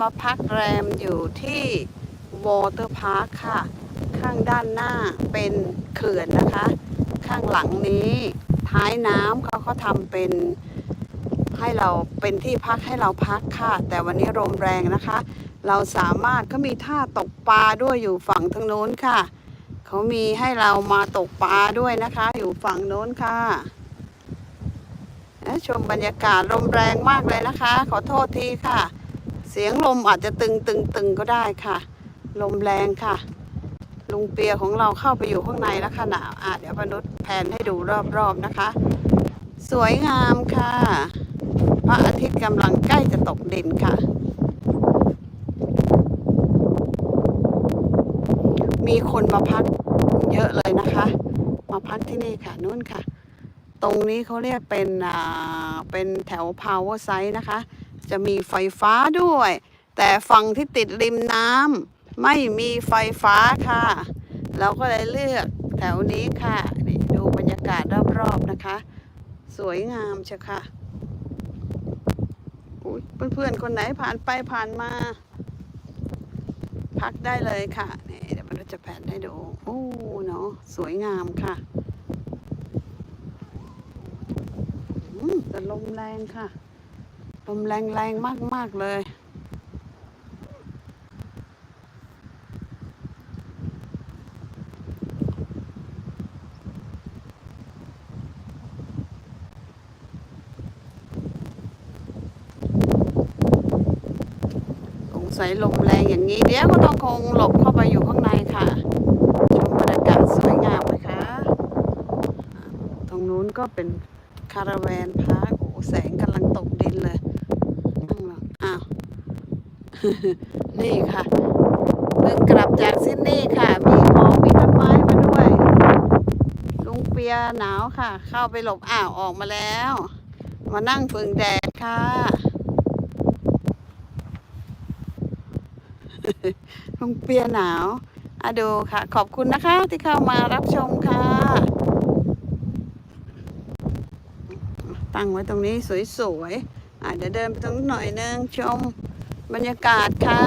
มาพักแรมอยู่ที่วอเตอร์พาร์คค่ะ ข้างด้านหน้าเป็นเขื่อนนะคะ ข้างหลังนี้ท้ายน้ำเขาเขาทำเป็นให้เราเป็นที่พักให้เราพักค่ะ แต่วันนี้ลมแรงนะคะ เราสามารถเขามีท่าตกปลาด้วยอยู่ฝั่งทางโน้นค่ะ เขามีให้เรามาตกปลาด้วยนะคะ อยู่ฝั่งโน้นค่ะชมบรรยากาศลมแรงมากเลยนะคะ ขอโทษทีค่ะ สียงลมอาจจะตึงตึงตึงก็ได้ค่ะ ลมแรงค่ะ ลุงเปียของเราเข้าไปอยู่ข้างในแล้วค่ะหนาวอะเดี๋ยวมนุษย์แผนให้ดูรอบๆนะคะ สวยงามค่ะ พระอาทิตย์กำลังใกล้จะตกดินค่ะ มีคนมาพักเยอะเลยนะคะ มาพักที่นี่ค่ะนู่นค่ะ ตรงนี้เขาเรียกเป็นอ่าเป็นแถว power site นะคะ จะมีไฟฟ้าด้วย แต่ฝั่งที่ติดริมน้ำไม่มีไฟฟ้าค่ะ เราก็เลยเลือกแถวนี้ค่ะนี่ดูบรรยากาศรอบๆนะคะ สวยงามเชียวค่ะเพื่อนๆ คนไหนผ่านไปผ่านมา พักได้เลยค่ะนี่เดี๋ยวมันจะแผนให้ดูโอ้เนาะสวยงามค่ะแต่ลมแรงค่ะ ลมแรงแรงมากมากเลย สงสัยลมแรงอย่างนี้เดี๋ยวก็ต้องคงหลบเข้าไปอยู่ข้างในค่ะชมบรรยากาศสวยงามไหมคะอ่าตรงนู้นก็เป็นคาราแวนพาร์คโอ้แสงกำลังตกดินเลย นี่ค่ะเพิ่งกลับจากซิดนีย์ค่ะ มีของมีต้นไม้มาด้วย ลุงเปียหนาวค่ะ เข้าไปหลบอ้าวออกมาแล้ว มานั่งฝึงแดดค่ะ ลุงเปียหนาวอะดูค่ะ ขอบคุณนะคะที่เข้ามารับชมค่ะ ตั้งไว้ตรงนี้สวยๆอะเดี๋ยวเดินไปตรงนู้นหน่อยนึงชม บรรยากาศค่ะ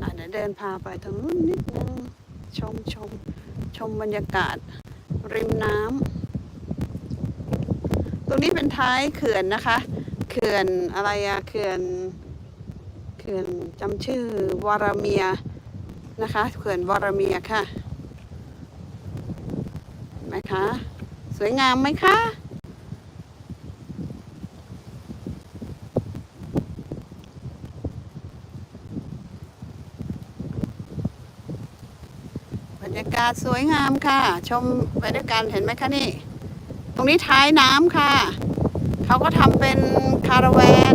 อะเดี๋ยวเดินพาไปตรงนู้นนิดนึง ชมชมชมบรรยากาศริมน้ำ ตรงนี้เป็นท้ายเขื่อนนะคะ เขื่อนอะไรอะเขื่อน เขื่อนจำชื่อวารเมียนะคะ เขื่อนวารเมียค่ะไหมคะ สวยงามไหมคะ บรรยาศสวยงามค่ะ ชมไปด้วยกันเห็นไหมคะนี่ ตรงนี้ท้ายน้ำค่ะ เขาก็ทำเป็นคาราแวน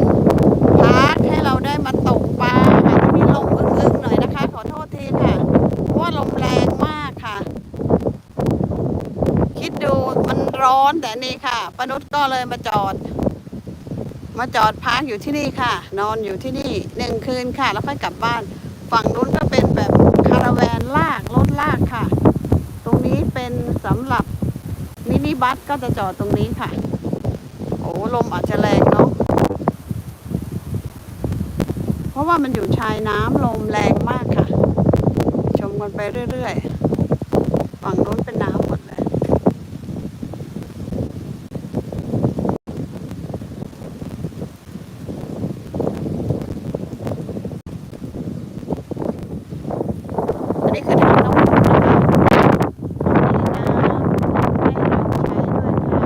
พาร์คให้เราได้มาตกปลาอาจจะมีลมอึ้งๆหน่อยนะคะ ขอโทษทีค่ะ เพราะว่าลมแรงมากค่ะ คิดดูมันร้อนแต่นี่ค่ะปนุษย์ก็เลยมาจอด มาจอดพักอยู่ที่นี่ค่ะ นอนอยู่ที่นี่หนึ่งคืนค่ะ แล้วค่อยกลับบ้าน ฝั่งนู้นก็เป็นแบบคาราแวนลากรถลากค่ะ สำหรับมินิบัสก็จะจอดตรงนี้ค่ะ โอ้ลมอาจจะแรงเนาะ เพราะว่ามันอยู่ชายน้ำลมแรงมากค่ะ ชมกันไปเรื่อยๆ ฝั่งนู้นเป็นน้ำหมดเลย อันนี้คือทางน้ำพุนะคะมีน้ำให้เราใช้ด้วยค่ะ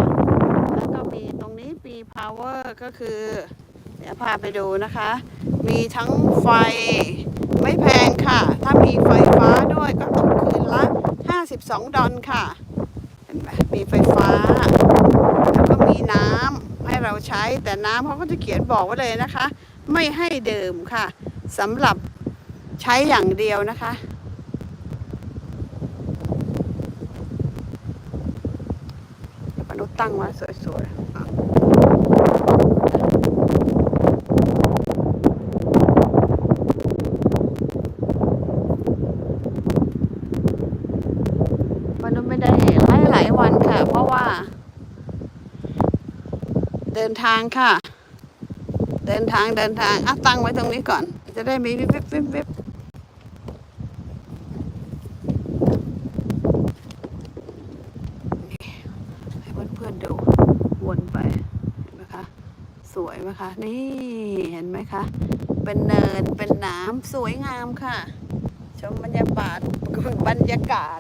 แล้วก็มีตรงนี้มี power ก็ คือ เดี๋ยวพาไปดูนะคะ มีทั้งไฟไม่แพงค่ะ ถ้ามีไฟฟ้าด้วยก็ตกคืนละ 52 ดอลค่ะเห็นไหมมีไฟฟ้า แล้วก็มีน้ำให้เราใช้แต่น้ำเขาก็จะเขียนบอกไว้เลยนะคะ ไม่ให้ดื่มค่ะสำหรับใช้อย่างเดียวนะคะมนุษย์ตั้งไว้สวยๆอะมนุษย์ไม่ไเดินทางค่ะ เดินทางเดินทางอะตั้งไว้ตรงนี้ก่อน จะได้มีวิบวิบวิบวิบให้เพื่อนๆดูวนไปเห็นไหมคะสวยไหมคะนี่เห็นไหมคะเป็นเนินเป็นน้ำสวยงามค่ะ ชมบรรยากาศบรรยากาศ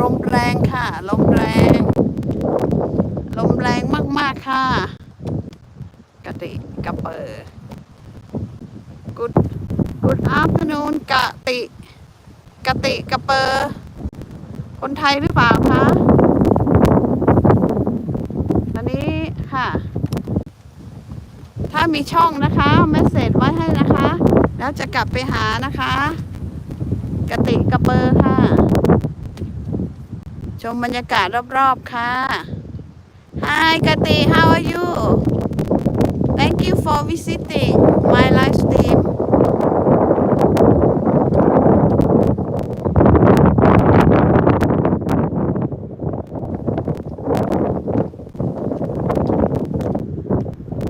ลมแรงค่ะ ลมแรง ลมแรงมาก ๆ ค่ะ กะ ติกะเปอร์ Good Good afternoon กะติกะติกะเปอร์คนไทยหรือเปล่าคะตอนนี้ค่ะ ถ้ามีช่องนะคะเมสเซจไว้ให้นะคะ แล้วจะกลับไปหานะคะกะติกะเปอร์ค่ะ ชมบรรยากาศรอบๆค่ะ Hi กติ how are you Thank you for visiting my live stream.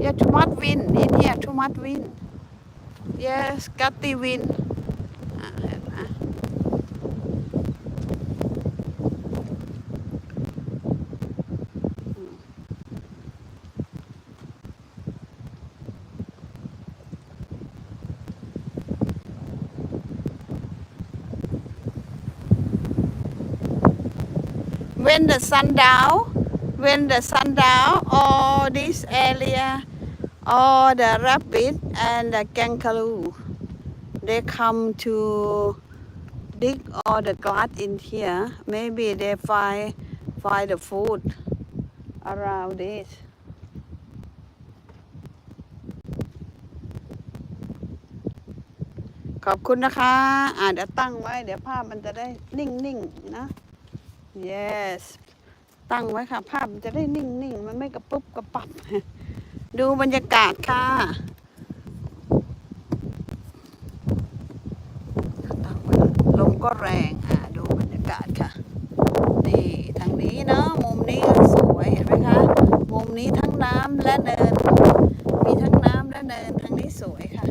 Yeah, too much wind in here, too much wind. Yes, got the wind. When the sun down when the sun down all this area all the rabbit and the kangaroo they come to dig all the grass in here maybe they find find the food around this ขอบคุณนะคะ อ่าเดี๋ยวตั้งไว้ เดี๋ยวภาพมันจะได้นิ่งๆนะ yes ตั้งไว้ค่ะ ภาพมันจะได้นิ่งๆ มันไม่กระปุบกระปับ ดูบรรยากาศค่ะตั้งไว้ลมก็แรงอะดูบรรยากาศค่ะ นี่ทางนี้เนาะ มุมนี้ก็สวยเห็นไหมคะ มุมนี้ทั้งน้ำและเนิน มีทั้งน้ำและเนิน ทางนี้สวยค่ะ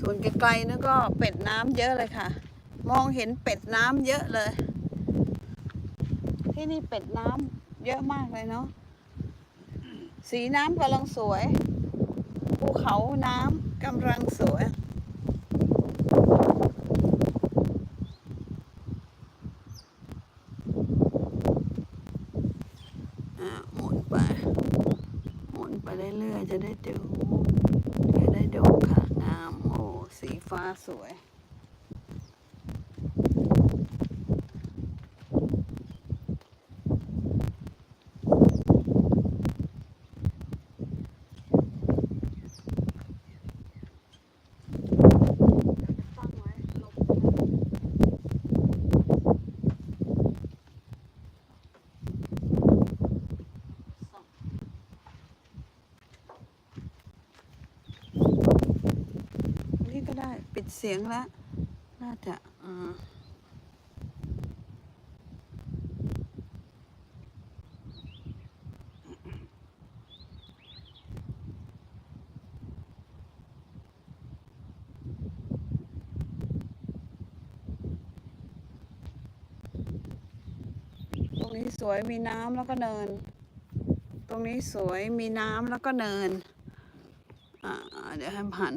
ส่วนไกลๆนั่นก็เป็ดน้ำเยอะเลยค่ะ มองเห็นเป็ดน้ำเยอะเลย ที่นี่เป็ดน้ำเยอะมากเลยเนาะสีน้ำกำลังสวย ภูเขาน้ำกำลังสวย อะหมุนไป หมุนไปเรื่อยๆจะได้ดู จะได้ดูค่ะงาม โอ้ สีฟ้าสวย ตั้งไว้หลบส่องนี่ก็ได้ ปิดเสียงแล้ว น่าจะอ่าตรงนี้สวยมีน้ำแล้วก็เนิน ตรงนี้สวยมีน้ำแล้วก็เนิน อ่า เดี๋ยวให้หัน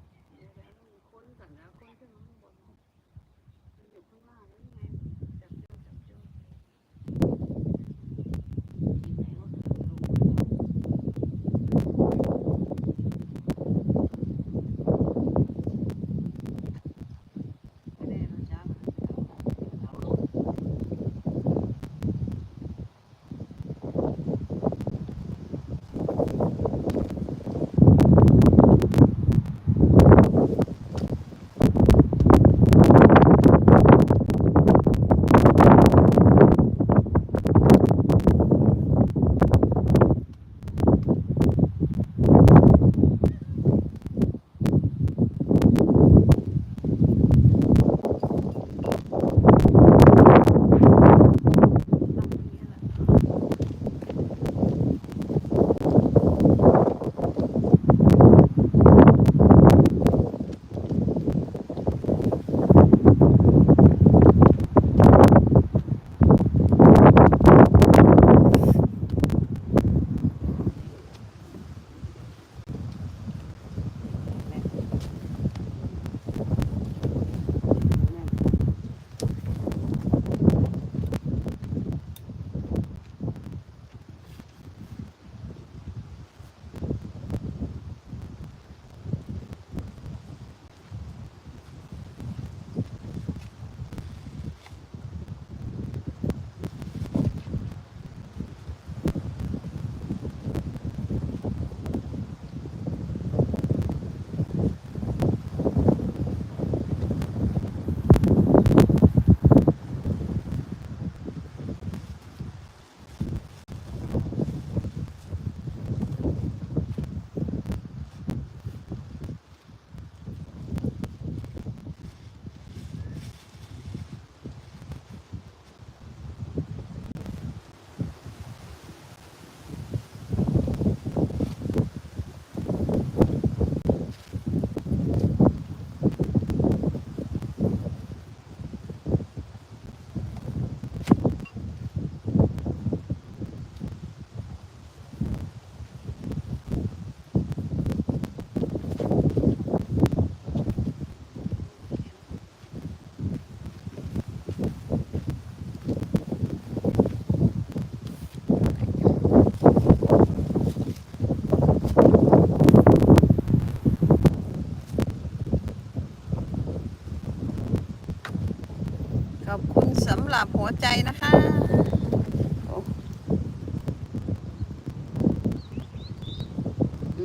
คนก่อนนะคนขึ้นมาข้างบนมันอยู่ข้างล่างนี่ไง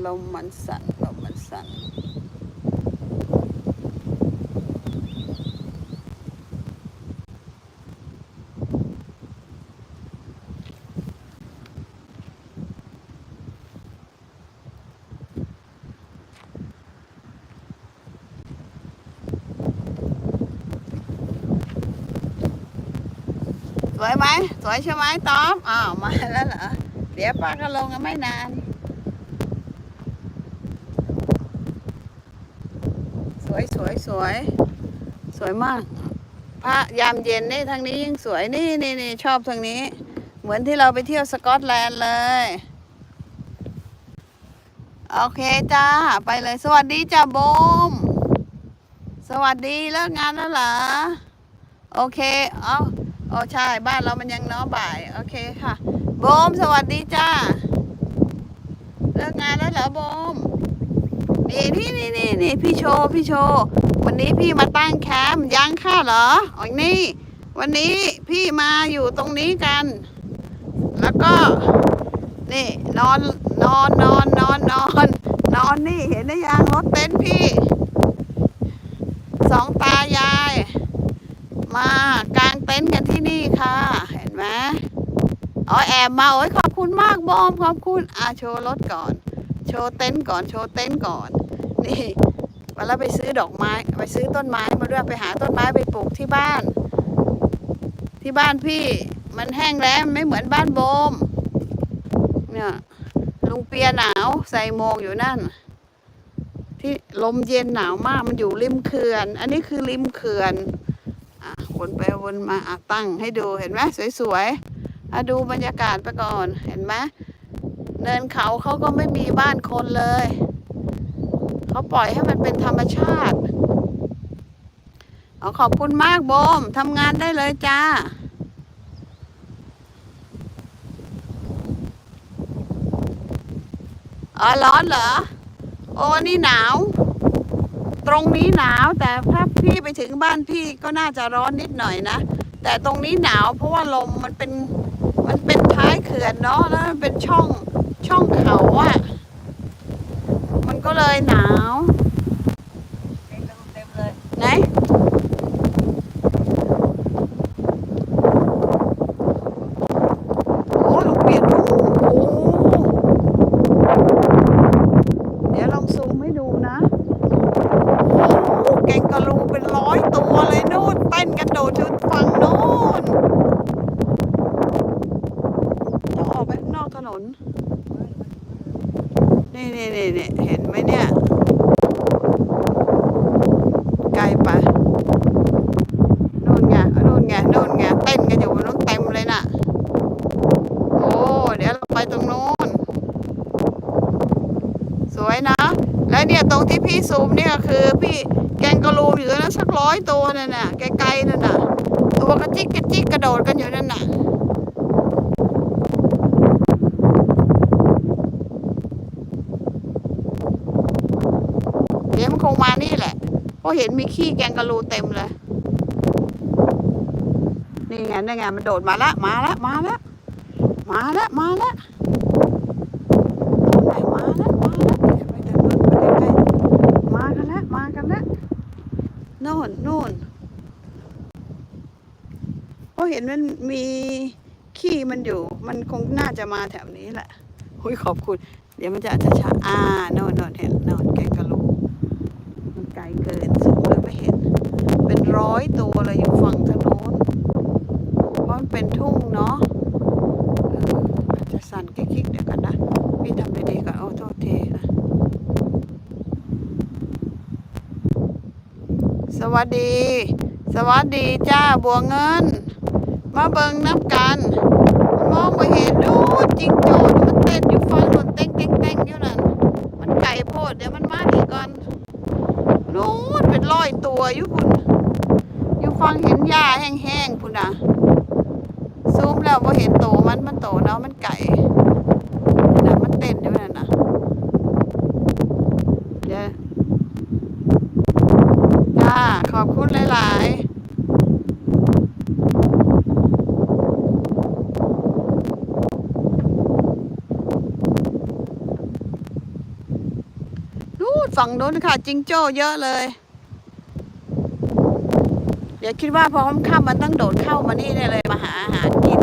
ลมมันสั่นลมมันสั่นสวยไหมสวยใช่ไหมตอมอ้าวมาแล้วเหรอเดี๋ยวป้าก็ลงกันไม่นาน ส วยสวยสวยสวยมาก พระยามเย็นนี่ทางนี้ยิ่งสวยนี่นี่นี่ชอบทางนี้ เหมือนที่เราไปเที่ยวสกอตแลนด์เลย โอเคจ้า ไปเลย สวัสดีจ้าโบม สวัสดีเลิกงานแล้วเหรอ โอเค เอาโอ้ใช่ บ้านเรามันยังน้อบ่าย โอเคค่ะ โบม สวัสดีจ้า เลิกงานแล้วเหรอโบม นี่นี่นี่นี่นี่พี่โชว์พี่โชว์วันนี้พี่มาตั้งแคมป์ยังค่าเหรออ๋อนี่ วันนี้พี่มาอยู่ตรงนี้กัน แล้วก็ นี่นอนนอนนอนนอนนอนนอนนี่เห็นได้ยังรถเต็นท์พี่สองตายาย มากางเต็นท์กันที่นี่ค่ะ เห็นไหมอ๋อแอบมาโอ้ยขอบคุณมากบอมขอบคุณอะโชว์รถก่อน โชว์เต็นท์ก่อนโชว์เต็นท์ก่อน นี่วันแล้วไปซื้อดอกไม้ ไปซื้อต้นไม้มาด้วยไปหาต้นไม้ไปปลูกที่บ้าน ที่บ้านพี่มันแห้งแล้งไม่เหมือนบ้านโบม เนี่ยลุงเปียหนาวใส่โมงอยู่นั่น ที่ลมเย็นหนาวมากมันอยู่ริมเขื่อน อันนี้คือริมเขื่อนอะวนไปวนมาอะตั้งให้ดูเห็นไหมสวยๆอะดูบรรยากาศไปก่อนเห็นไหม เนินเขาเขาก็ไม่มีบ้านคนเลย เขาปล่อยให้มันเป็นธรรมชาติเอาขอบคุณมากโบมทำงานได้เลยจ้าอ๋อร้อนเหรอ โอ้นี่หนาว ตรงนี้หนาวแต่ถ้าพี่ไปถึงบ้านพี่ก็น่าจะร้อนนิดหน่อยนะ แต่ตรงนี้หนาวเพราะว่าลมมันเป็นมันเป็นท้ายเขื่อนเนาะแล้วมันเป็นช่อง ช่องเขาอะ่ะ มันก็เลยหนาวเต็มเลยเต็มเลยไหนโอ้ลองเปลี่ยนดูโอ้เดี๋ยวลองซูมให้ดูนะโอ้แกงกะลูเป็นร้อยตัวเลยนู่นเต้นกันโดดถึงฝั่งโน้นต้องออกไปข้างนอกถนน นี่นี่นี่นี่เห็นไหมเนี่ย ไกลไปนู่นไงนู่นไงนู่นไงเต้นกันอยู่บนนู้นเต็มเลยน่ะ โอ้ เดี๋ยวเราไปตรงนู้น สวยนะ แล้วเนี่ยตรงที่พี่ซูมเนี่ยคือพี่แกงกะลูอยู่ตรงนั้นสักร้อยตัว นั่นน่ะไกลๆนั่นน่ะตัวกระจิกกระจิกกระโดดกันอยู่นั่นน่ะเดี๋ยวมันคงมานี่แหละเพราะเห็นมีขี้แกงกะลูเต็มเลย นี่ไงนี่ไงมันโดดมาละมาละมาละมาละมาละไหนมาละมาละเดี๋ยวไปเดินไปใกล้ๆมากันละมากันละโน่นโน่น เห็นมันมีขี้มันอยู่ มันคงน่าจะมาแถวนี้แหละหุยขอบคุณ เดี๋ยวมันจะอาจจะช้าอ่าโน่นโน่นเห็นโน่นแกงกะลูมันไกลเกินสูงเลยไม่เห็น เป็นร้อยตัวเลยอยู่ฝั่งทางโน้นเพราะมันเป็นทุ่งเนาะเอออาจจะสั่นกิ๊กเดี๋ยวกันนะ พี่ทำดีๆก่อนโอ้โทษทีนะสวัสดี สวัสดีจ้าบัวเงิน มาเบิงน้ำกัน มองไปเห็นดูจริงโจดมันเต้นอยู่ฟังบนเต้งเต้งเต้งอยู่นั่น มันไก่โพดเดี๋ยวมันมาอีก่อนนู้นเป็นร้อยตัวอยู่คุณ อยู่ฟังเห็นหญ้าแห้งๆพุ่นนะซูมแล้วพอเห็นโตมันมันโตเนาะมันไก่นะมันเต้นอยู่นั่นนะเดี๋ยวจ้าขอบคุณหลายๆนู้น ฝั่งโน้นค่ะ จิงโจ้เยอะเลย เดี๋ยวคิดว่าพอค่ำๆมันต้องโดดเข้ามานี่ได้เลยมาหาอาหารกิน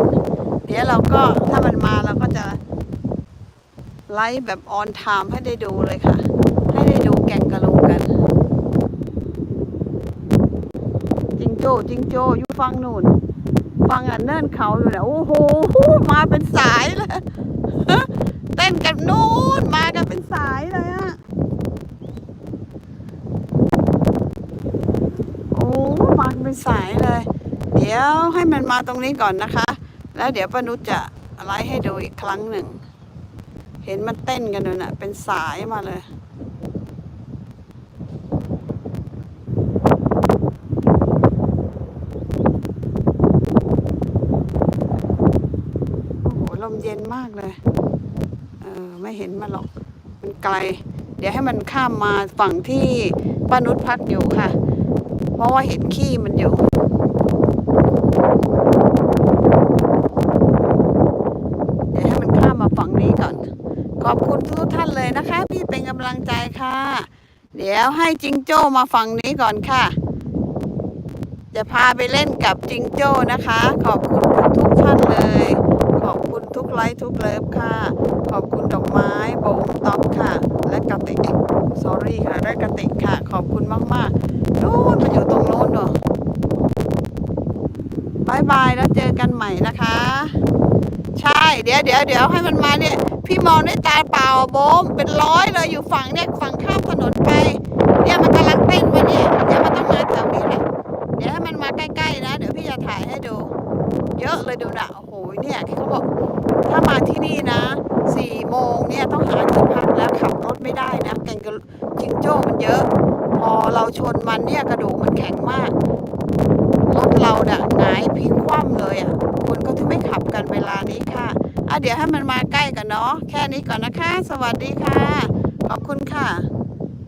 เดี๋ยวเราก็ถ้ามันมาเราก็จะไลฟ์แบบออนไทม์ให้ได้ดูเลยค่ะ ให้ได้ดูแกงกะลูกัน จิงโจ้จิงโจ้อยู่ฟังนู่นฟังอันเนินเขาอยู่นะโอ้โหมาเป็นสายเลยเต้นกันนู่นมากันเป็นสายเลยอะ โอ้มาเป็น สายเลย เดี๋ยวให้มันมาตรงนี้ก่อนนะคะ แล้วเดี๋ยวป้านุชจะไลฟ์ให้ดูอีกครั้งหนึ่ง เห็นมันเต้นกันด้วยนะเป็นสายมาเลยโอ้โหลมเย็นมากเลย เออไม่เห็นมันหรอก มันไกล เดี๋ยวให้มันข้ามมาฝั่งที่ป้านุชพักอยู่ค่ะ ราะว่าเห็นขี้มันอยู่เดี๋ยวให้มันข้ามมาฝั่งนี้ก่อน ขอบคุณทุกท่านเลยนะคะพี่เป็นกำลังใจค่ะ เดี๋ยวให้จิงโจ้มาฝั่งนี้ก่อนค่ะ จะพาไปเล่นกับจิงโจ้นะคะ ขอบคุณทุกท่านเลย ขอบคุณทุกไลค์ทุกเลิฟค่ะ ขอบคุณดอกไม้โบมต๊อปค่ะ และกระติก sorry ค่ะและกระติกค่ะ ขอบคุณมากๆนู่นมันอยู่ตรงโน้นเนาะบายบายแล้ว เจอกันใหม่นะคะ ใช่ เดี๋ยวเดี๋ยวเดี๋ยวให้มันมาเนี่ย พี่มองด้วยตาเปล่าโบมเป็นร้อยเลยอยู่ฝั่งเนี่ยฝั่งข้ามถนนไป เนี่ยมันกำลังเต้นมาเนี่ยเดี๋ยวมันต้องมาแถวนี้แหละเดี๋ยวให้มันมาใกล้ๆนะ เดี๋ยวพี่จะถ่ายให้ดู เยอะเลยดูนะโอ้โหเนี่ยเขาบอกถ้ามาที่นี่นะสี่โมงเนี่ยต้องหาที่พักแล้วขับรถไม่ได้นะแกงกระจิงโจ้มันเยอะ พอเราชนมันเนี่ยกระดูกมันแข็งมาก รถเราเนี่ยหงายพลิกคว่ำ เลยอะคนก็ถึงไม่ขับกันเวลานี้ค่ะอะเดี๋ยวให้มันมาใกล้กันเนาะแค่นี้ก่อนนะคะ สวัสดีค่ะ ขอบคุณค่ะ